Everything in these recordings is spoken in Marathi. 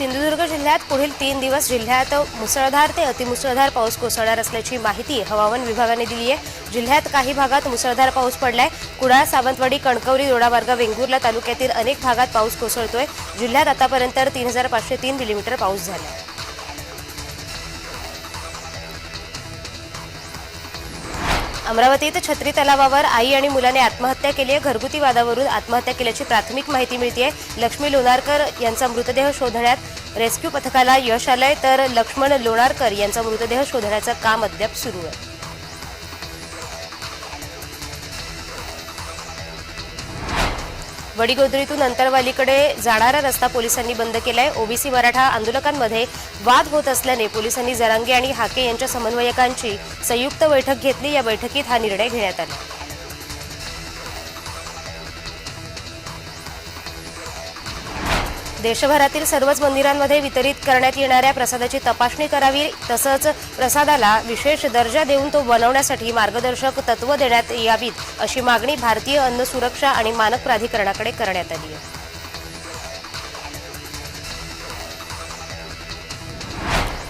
सिंधुदुर्ग जिल्ह्यात पुढील तीन दिवस जिल्ह्यात मुसळधार ते अतिमुसळधार पाऊस कोसळणार असल्याची माहिती हवामान विभागाने दिली आहे. जिल्ह्यात काही भागात मुसळधार पाऊस पडलाय. कुडाळ सावंतवाडी कणकवली दोडामार्ग वेंगुर्ला तालुक्यातील अनेक भागात पाऊस कोसळतोय. जिल्ह्यात आतापर्यंत तीन हजार पाचशे तीन मिलीमीटर पाऊस झाला अमरावतीत छत्री तलावावर आई आणि मुलाने आत्महत्या केली आहे. घरगुती वादावरून आत्महत्या केल्याची प्राथमिक माहिती मिळते लक्ष्मी लोणारकर यांचा मृतदेह शोधण्यात रेस्क्यू पथकाला यश आलंय तर लक्ष्मण लोणारकर यांचा मृतदेह शोधण्याचं काम अद्याप सुरू आहे. वडीगोद्रीतून अंतरवालीकडे जाणारा रस्ता पोलिसांनी बंद केलाय. ओबीसी मराठा आंदोलकांमध्ये वाद होत असल्याने पोलिसांनी जरांगे आणि हाके यांच्या समन्वयकांची संयुक्त बैठक घेतली. या बैठकीत हा निर्णय घेण्यात आला. देशभरातील सर्वच मंदिरांमध्ये वितरित करण्यात येणाऱ्या प्रसादाची तपासणी करावी तसंच प्रसादाला विशेष दर्जा देऊन तो बनवण्यासाठी मार्गदर्शक तत्व देण्यात यावीत अशी मागणी भारतीय अन्न सुरक्षा आणि मानक प्राधिकरणाकडे करण्यात आली आहे.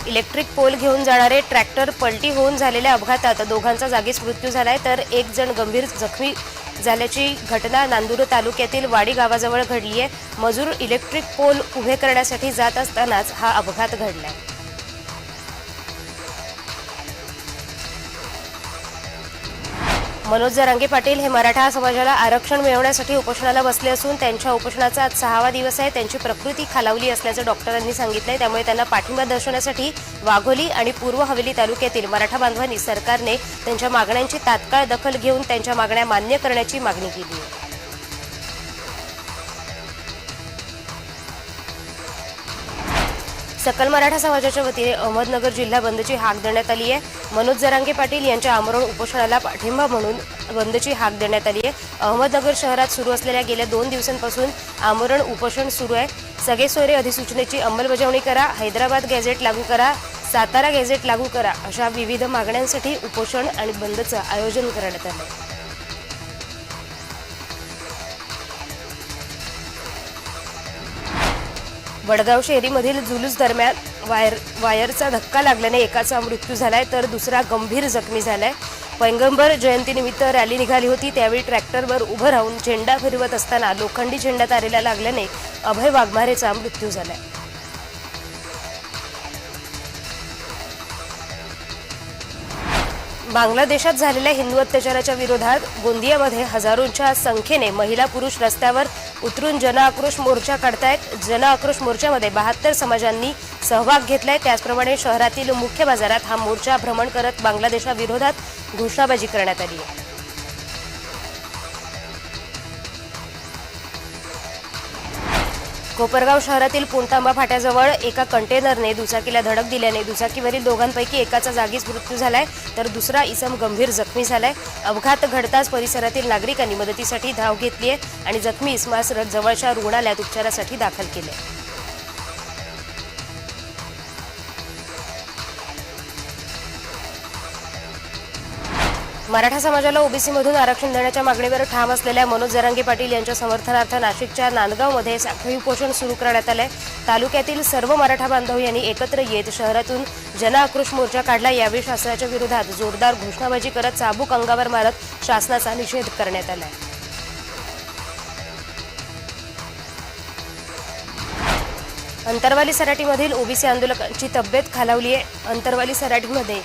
इलेक्ट्रिक पोल घेऊन जाणारे ट्रॅक्टर पलटी होऊन झालेल्या अपघातात दोघांचा जागीच मृत्यू झालाय तर एक जण गंभीर जखमी झाल्याची घटना नांदूर तालुक्यातील वाडी गावाजवळ घडली आहे मजूर इलेक्ट्रिक पोल उभे करण्यासाठी जात असतानाच हा अपघात घडलाय. मनोज जरांगे पाटील हे मराठा समाजाला आरक्षण मिळवण्यासाठी उपोषणाला बसले असून त्यांच्या उपोषणाचा आज सहावा दिवस आहे. त्यांची प्रकृती खालावली असल्याचं डॉक्टरांनी सांगितलंय. त्यामुळे त्यांना पाठिंबा दर्शवण्यासाठी वाघोली आणि पूर्व हवेली तालुक्यातील मराठा बांधवांनी सरकारने त्यांच्या मागण्यांची तात्काळ दखल घेऊन त्यांच्या मागण्या मान्य करण्याची मागणी केली आहे. सकल मराठा समाजाच्या वतीने अहमदनगर जिल्हा बंदची हाक देण्यात आली आहे. मनोज जरांगे पाटील यांच्या आमरण उपोषणाला पाठिंबा म्हणून बंदची हाक देण्यात आली आहे. अहमदनगर शहरात सुरू असलेल्या गेल्या दोन दिवसांपासून आमरण उपोषण सुरू आहे. सगळे सोयरे अधिसूचनेची अंमलबजावणी करा हैदराबाद गॅझेट लागू करा सातारा गॅझेट लागू करा अशा विविध मागण्यांसाठी उपोषण आणि बंदचं आयोजन करण्यात आलं वडगाव शहरीमधील जुलूस दरम्यान वायर वायरचा धक्का लागल्याने एकाचा मृत्यू झालाय तर दुसरा गंभीर जखमी झालाय. पैगंबर जयंतीनिमित्त रॅली निघाली होती त्यावेळी ट्रॅक्टरवर उभं राहून झेंडा फिरवत असताना लोखंडी झेंडा तारेला लागल्याने अभय वाघमारेचा मृत्यू झालाय. बांगलादेशात झालेल्या हिंदू अत्याचाराच्या विरोधात गोंदियामध्ये हजारोंच्या संख्येने महिला पुरुष रस्त्यावर उतरून जनआक्रोश मोर्चा काढतायत. जनआक्रोश मोर्चामध्ये बहात्तर समाजांनी सहभाग घेतलाय. त्याचप्रमाणे शहरातील मुख्य बाजारात हा मोर्चा भ्रमण करत बांगलादेशाविरोधात घोषणाबाजी करण्यात आली आहे. कोपरगाव शहरातील पुणतांबा फाट्याजवळ एका कंटेनरने दुचाकीला धडक दिल्याने दुचाकीवरील दोघांपैकी एकाचा जागीच मृत्यू झालाय तर दुसरा इसम गंभीर जखमी झालाय. अपघात घडताच परिसरातील नागरिकांनी मदतीसाठी धाव घेतली आहे आणि जखमी इसमास जवळच्या रुग्णालयात उपचारासाठी दाखल केले मराठा समाजाला ओबीसीमधून आरक्षण देण्याच्या मागणीवर ठाम असलेल्या मनोज जरांगे पाटील यांच्या समर्थनार्थ नाशिकच्या नांदगावमध्ये साखळी उपोषण सुरू करण्यात आलंय. तालुक्यातील सर्व मराठा बांधव यांनी एकत्र येत शहरातून जनआक्रोश मोर्चा काढला. यावेळी शासनाच्या विरोधात जोरदार घोषणाबाजी करत चाबूक अंगावर मारत शासनाचा निषेध करण्यात आलाय. अंतरवाली सराटीमधील ओबीसी आंदोलकांची तब्येत खालावली आहे अंतरवाली सराटीमध्ये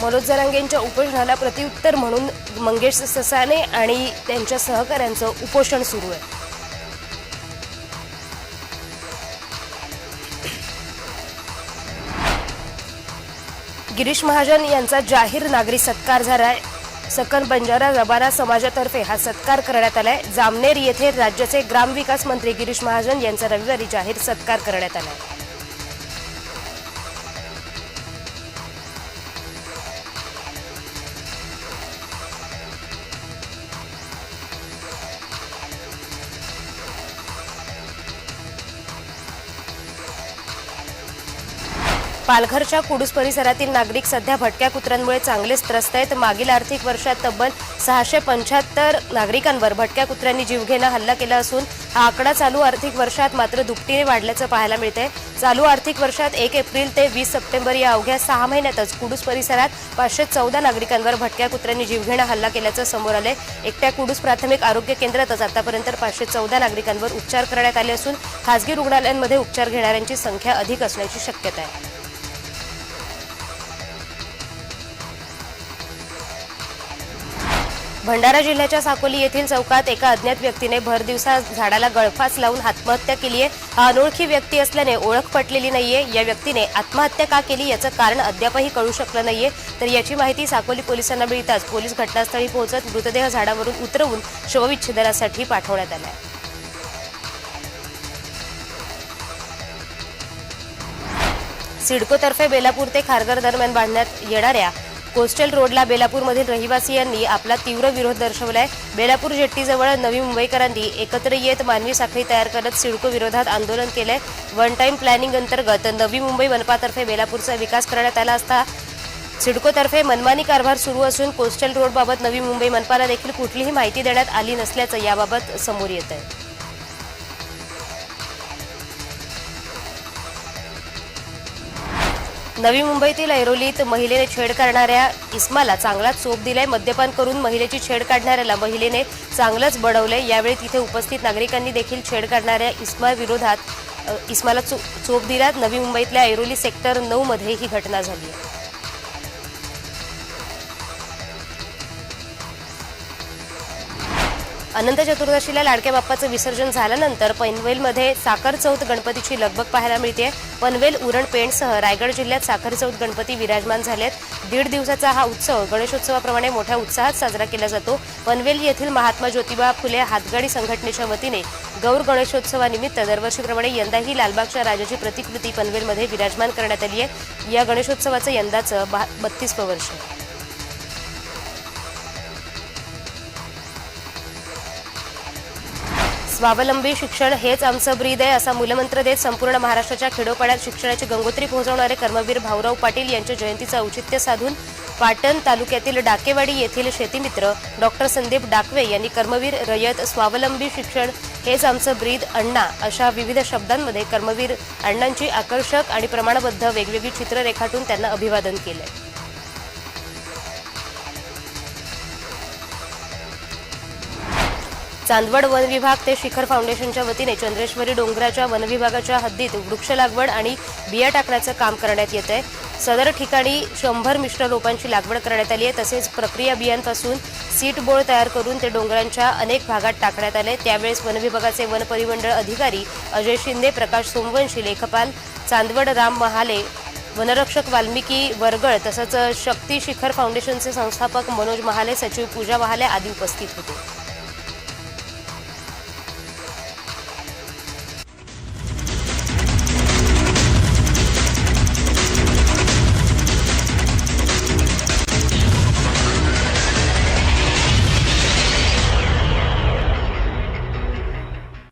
मनोज जरांगेंच्या उपोषणाला प्रत्युत्तर म्हणून मंगेश ससाने आणि त्यांच्या सहकाऱ्यांचं उपोषण सुरू आहे. गिरीश महाजन यांचा जाहीर नागरी सत्कार झाला आहे बंजारा रबारा समाजातर्फे हा सत्कार करण्यात आलाय. जामनेर येथे राज्याचे ग्रामविकास मंत्री गिरीश महाजन यांचा रविवारी जाहीर सत्कार करण्यात आलाय. पालघरच्या कुडूस परिसरातील नागरिक सध्या भटक्या कुत्र्यांमुळे चांगलेच त्रस्त आहेत. मागील आर्थिक वर्षात तब्बल सहाशे पंच्याहत्तर नागरिकांवर भटक्या कुत्र्यांनी जीवघेणा हल्ला केला असून हा आकडा चालू आर्थिक वर्षात मात्र दुपटीने वाढल्याचं पाहायला मिळतंय. चालू आर्थिक वर्षात एक एप्रिल ते वीस सप्टेंबर या अवघ्या सहा महिन्यातच कुडूस परिसरात पाचशे चौदा नागरिकांवर भटक्या कुत्र्यांनी जीवघेणा हल्ला केल्याचं समोर आले एकट्या कुडूस प्राथमिक आरोग्य केंद्रातच आतापर्यंत पाचशे चौदा नागरिकांवर उपचार करण्यात आले असून खासगी रुग्णालयांमध्ये उपचार घेणाऱ्यांची संख्या अधिक असण्याची शक्यता आहे. भंडारा जिल्ह्याच्या साकोली येथील चौकात एका अज्ञात व्यक्तीने भरदिवसा झाडाला गळफास लावून आत्महत्या केली आहे. हा अनोळखी व्यक्ती असल्याने ओळख पटलेली नाहीये. या व्यक्तीने आत्महत्या का केली याचं कारण अद्यापही कळू शकलं नाहीये. तर याची माहिती साकोली पोलिसांना मिळताच पोलीस घटनास्थळी पोहोचत मृतदेह झाडावरून उतरवून शवविच्छेदनासाठी पाठवण्यात आला आहे. सिडकोतर्फे बेलापूर ते खारघर दरम्यान बांधण्यात येणाऱ्या कोस्टल रोडला बेलापूरमधील रहिवासियांनी आपला तीव्र विरोध दर्शवलाय. बेलापूर जेट्टीजवळ नवी मुंबईकरांनी एकत्र येत मानवी साखळी तयार करत सिडको विरोधात आंदोलन केलंय. वन टाईम प्लॅनिंग अंतर्गत नवी मुंबई मनपातर्फे बेलापूरचा विकास करण्यात आला असता सिडकोतर्फे मनमानी कारभार सुरू असून कोस्टल रोडबाबत नवी मुंबई मनपाला देखील कुठलीही माहिती देण्यात आली नसल्याचं याबाबत समोर येत आहे नवी मुंबईतील ऐरोलीत महिलेने छेड करणाऱ्या इस्माला चांगलाच चोप दिलाय. मद्यपान करून महिलेची छेड काढणाऱ्याला महिलेने चांगलंच बडवलंय. यावेळी तिथे उपस्थित नागरिकांनी देखील छेड काढणाऱ्या इस्मा विरोधात इस्माला चो चोप दिला नवी मुंबईतल्या ऐरोली सेक्टर नऊ मध्ये ही घटना झाली अनंत चतुर्दशीला लाडक्या बाप्पाचं विसर्जन झाल्यानंतर पनवेलमध्ये साखर चौथ गणपतीची लगबग पाहायला मिळते पनवेल उरण पेणसह रायगड जिल्ह्यात साखर चौथ गणपती विराजमान झालेत. दीड दिवसाचा हा उत्सव गणेशोत्सवाप्रमाणे मोठ्या उत्साहात साजरा केला जातो. पनवेल येथील महात्मा ज्योतिबा फुले हातगाडी संघटनेच्या वतीने गौर गणेशोत्सवानिमित्त दरवर्षीप्रमाणे यंदाही लालबागच्या राजाची प्रतिकृती पनवेलमध्ये विराजमान करण्यात आली आहे. या गणेशोत्सवाचं यंदाचं बत्तीसवं वर्ष. स्वावलंबी शिक्षण हेच आमचं ब्रीद आहे असा मूलमंत्र देत संपूर्ण महाराष्ट्राच्या खेडोपाड्यात शिक्षणाची गंगोत्री पोहोचवणारे कर्मवीर भाऊराव पाटील यांच्या जयंतीचं औचित्य साधून पाटण तालुक्यातील डाकेवाडी येथील शेतीमित्र डॉक्टर संदीप डाकवे यांनी कर्मवीर रयत स्वावलंबी शिक्षण हेच आमचं ब्रीद अण्णा अशा विविध शब्दांमध्ये कर्मवीर अण्णांची आकर्षक आणि प्रमाणबद्ध वेगवेगळी चित्र रेखाटून त्यांना अभिवादन केलंय. चांदवड वन विभाग ते शिखर फाउंडेशनच्या वतीने चंद्रेश्वरी डोंगराच्या वन विभागाच्या हद्दीत वृक्ष लागवड आणि बिया टाकण्याचं काम करण्यात येत आहे. सदर ठिकाणी शंभर मिश्र रोपांची लागवड करण्यात आली आहे. तसेच प्रक्रिया बियांपासून सीट बोळ तयार करून ते डोंगरांच्या अनेक भागात टाकण्यात आले त्यावेळेस वन विभागाचे वन परिमंडळ अधिकारी अजय शिंदे प्रकाश सोमवंशी लेखपाल चांदवड राम महाले वनरक्षक वाल्मिकी वरगळ तसंच शक्ती शिखर फाउंडेशनचे संस्थापक मनोज महाले सचिव पूजा महाले आदी उपस्थित होते.